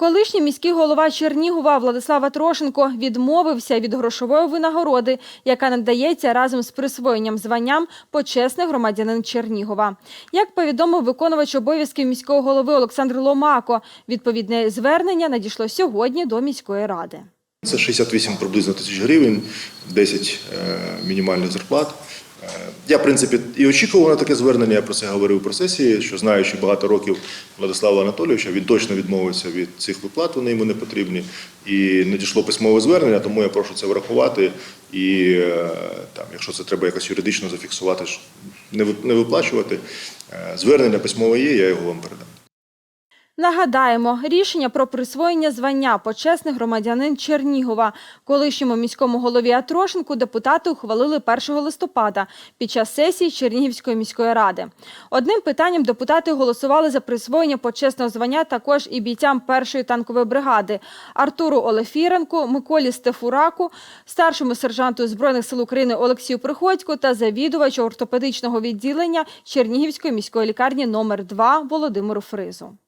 Колишній міський голова Чернігова Владислава Трошенко відмовився від грошової винагороди, яка надається разом з присвоєнням званням почесний громадянин Чернігова. Як повідомив виконувач обов'язків міського голови Олександр Ломако, відповідне звернення надійшло сьогодні до міської ради. Це 68 приблизно тисяч гривень, 10 е, мінімальних зарплат. Я, в принципі, і очікував на таке звернення. Я про це говорив у процесі, що знаючи багато років Владислава Анатолійовича, він точно відмовився від цих виплат, вони йому не потрібні. І надійшло письмове звернення, тому я прошу це врахувати. І е, там, якщо це треба якось юридично зафіксувати, не виплачувати. е, Звернення письмове є, я його вам передам. Нагадаємо, рішення про присвоєння звання почесний громадянин Чернігова колишньому міському голові Атрошенку депутати ухвалили 1 листопада під час сесії Чернігівської міської ради. Одним питанням депутати голосували за присвоєння почесного звання також і бійцям першої танкової бригади Артуру Олефіренку, Миколі Стефураку, старшому сержанту збройних сил України Олексію Приходьку та завідувачу ортопедичного відділення Чернігівської міської лікарні номер 2 Володимиру Фризу.